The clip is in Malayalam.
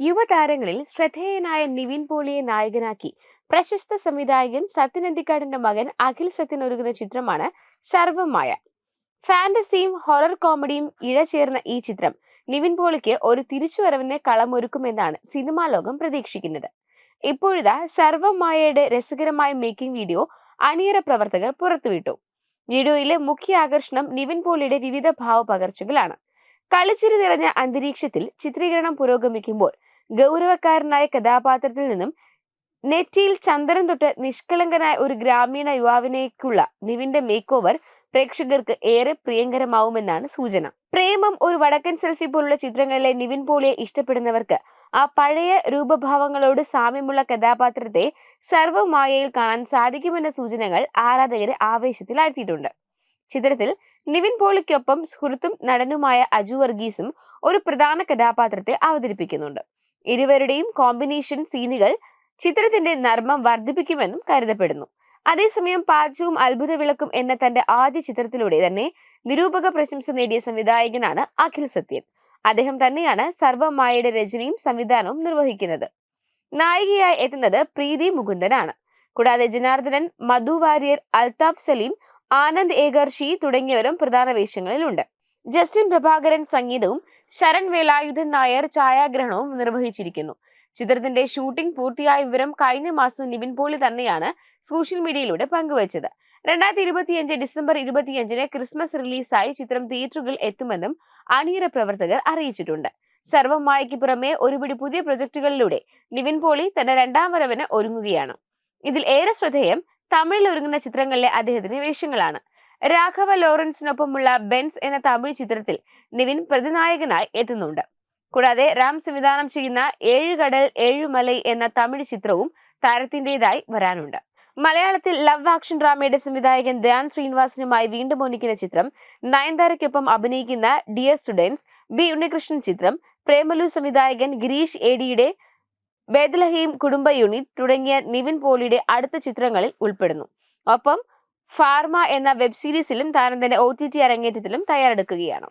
യുവതാരങ്ങളിൽ ശ്രദ്ധേയനായ നിവിൻ പോളിയെ നായകനാക്കി. പ്രശസ്ത സംവിധായകൻ സത്യൻ അന്തിക്കാടിന്റെ മകൻ അഖിൽ സത്യൻ ഒരുങ്ങുന്ന ചിത്രമാണ് സർവമായ ഫാന്റസിയും ഹൊറർ കോമഡിയും ഇഴചേർന്ന ഈ ചിത്രം നിവിൻ പോളിക്ക് ഒരു തിരിച്ചുവരവിനെ കളമൊരുക്കുമെന്നാണ് സിനിമാ ലോകം പ്രതീക്ഷിക്കുന്നത്. ഇപ്പോഴിതാ സർവമായയുടെ രസകരമായ മേക്കിംഗ് വീഡിയോ അണിയറ പ്രവർത്തകർ പുറത്തുവിട്ടു. വീഡിയോയിലെ മുഖ്യ ആകർഷണം നിവിൻ പോളിയുടെ വിവിധ ഭാവപകർച്ചകളാണ്. കളിച്ചിരി നിറഞ്ഞ അന്തരീക്ഷത്തിൽ ചിത്രീകരണം പുരോഗമിക്കുമ്പോൾ ഗൗരവക്കാരനായ കഥാപാത്രത്തിൽ നിന്നും നെറ്റിയിൽ ചന്ദ്രൻ തൊട്ട് നിഷ്കളങ്കനായ ഒരു ഗ്രാമീണ യുവാവിനേക്കുള്ള നിവിന്റെ മേക്ക് ഓവർ പ്രേക്ഷകർക്ക് ഏറെ പ്രിയങ്കരമാവുമെന്നാണ് സൂചന. പ്രേമം ഒരു വടക്കൻ സെൽഫി പോലുള്ള ചിത്രങ്ങളിലെ നിവിൻ പോളിയെ ഇഷ്ടപ്പെടുന്നവർക്ക് ആ പഴയ രൂപഭാവങ്ങളോട് സാമ്യമുള്ള കഥാപാത്രത്തെ സർവമായയിൽ കാണാൻ സാധിക്കുമെന്ന സൂചനകൾ ആരാധകരെ ആവേശത്തിലാഴ്ത്തിയിട്ടുണ്ട്. ചിത്രത്തിൽ നിവിൻ പോളിക്കൊപ്പം സുഹൃത്തും നടനുമായ അജു വർഗീസും ഒരു പ്രധാന കഥാപാത്രത്തെ അവതരിപ്പിക്കുന്നുണ്ട്. ഇരുവരുടെയും കോമ്പിനേഷൻ സീനുകൾ ചിത്രത്തിന്റെ നർമ്മം വർദ്ധിപ്പിക്കുമെന്നും കരുതപ്പെടുന്നു. അതേസമയം പാച്ചവും അത്ഭുത വിളക്കും എന്ന തന്റെ ആദ്യ ചിത്രത്തിലൂടെ തന്നെ നിരൂപക പ്രശംസ നേടിയ സംവിധായകനാണ് അഖിൽ സത്യൻ. അദ്ദേഹം തന്നെയാണ് സർവമായയുടെ രചനയും സംവിധാനവും നിർവഹിക്കുന്നത്. നായികയായി എത്തുന്നത് പ്രീതി മുകുന്ദനാണ്. കൂടാതെ ജനാർദ്ദനൻ മധു വാര്യർ അൽതാഫ് സലീം ആനന്ദ് ഏകർഷി തുടങ്ങിയവരും പ്രധാന വേഷങ്ങളിലുണ്ട്. ജസ്റ്റിൻ പ്രഭാകരൻ സംഗീതവും ശരൺ വേലായുധൻ നായർ ഛായാഗ്രഹണവും നിർവഹിച്ചിരിക്കുന്നു. ചിത്രത്തിന്റെ ഷൂട്ടിംഗ് പൂർത്തിയായ വിവരം കഴിഞ്ഞ മാസം നിവിൻ പോളി തന്നെയാണ് സോഷ്യൽ മീഡിയയിലൂടെ പങ്കുവച്ചത്. രണ്ടായിരത്തി ഇരുപത്തിയഞ്ച് ഡിസംബർ ഇരുപത്തിയഞ്ചിന് ക്രിസ്മസ് റിലീസായി ചിത്രം തിയേറ്ററുകളിൽ എത്തുമെന്നും അണിയറ പ്രവർത്തകർ അറിയിച്ചിട്ടുണ്ട്. സർവമായയ്ക്ക് പുറമെ ഒരുപിടി പുതിയ പ്രൊജക്ടുകളിലൂടെ നിവിൻ പോളി തന്റെ രണ്ടാം വരവിന് ഒരുങ്ങുകയാണ്. ഇതിൽ ഏറെ ശ്രദ്ധേയം തമിഴിൽ ഒരുങ്ങുന്ന ചിത്രങ്ങളിലെ അദ്ദേഹത്തിന്റെ വേഷങ്ങളാണ്. രാഘവ ലോറൻസിനൊപ്പമുള്ള ബെൻസ് എന്ന തമിഴ് ചിത്രത്തിൽ നിവിൻ പ്രതിനായകനായി എത്തുന്നുണ്ട്. കൂടാതെ റാം സംവിധാനം ചെയ്യുന്ന ഏഴ് കടൽ ഏഴുമലൈ എന്ന തമിഴ് ചിത്രവും താരത്തിന്റെതായി വരാനുണ്ട്. മലയാളത്തിൽ ലവ് ആക്ഷൻ ഡ്രാമയുടെ സംവിധായകൻ ധ്യാൻ ശ്രീനിവാസനുമായി വീണ്ടും ഒന്നിക്കുന്ന ചിത്രം നയൻതാരയ്ക്കൊപ്പം അഭിനയിക്കുന്ന ഡിയർ സ്റ്റുഡൻസ് ബി ഉണ്ണികൃഷ്ണൻ ചിത്രം പ്രേമലു സംവിധായകൻ ഗിരീഷ് എഡിയുടെ ബേദലഹീം കുടുംബ യൂണിറ്റ് തുടങ്ങിയ നിവിൻ പോളിയുടെ അടുത്ത ചിത്രങ്ങളിൽ ഉൾപ്പെടുന്നു. ഒപ്പം ഫാർമ എന്ന വെബ് സീരീസിലും താരം തന്റെ ഒ ടി ടി അരങ്ങേറ്റത്തിലും തയ്യാറെടുക്കുകയാണ്.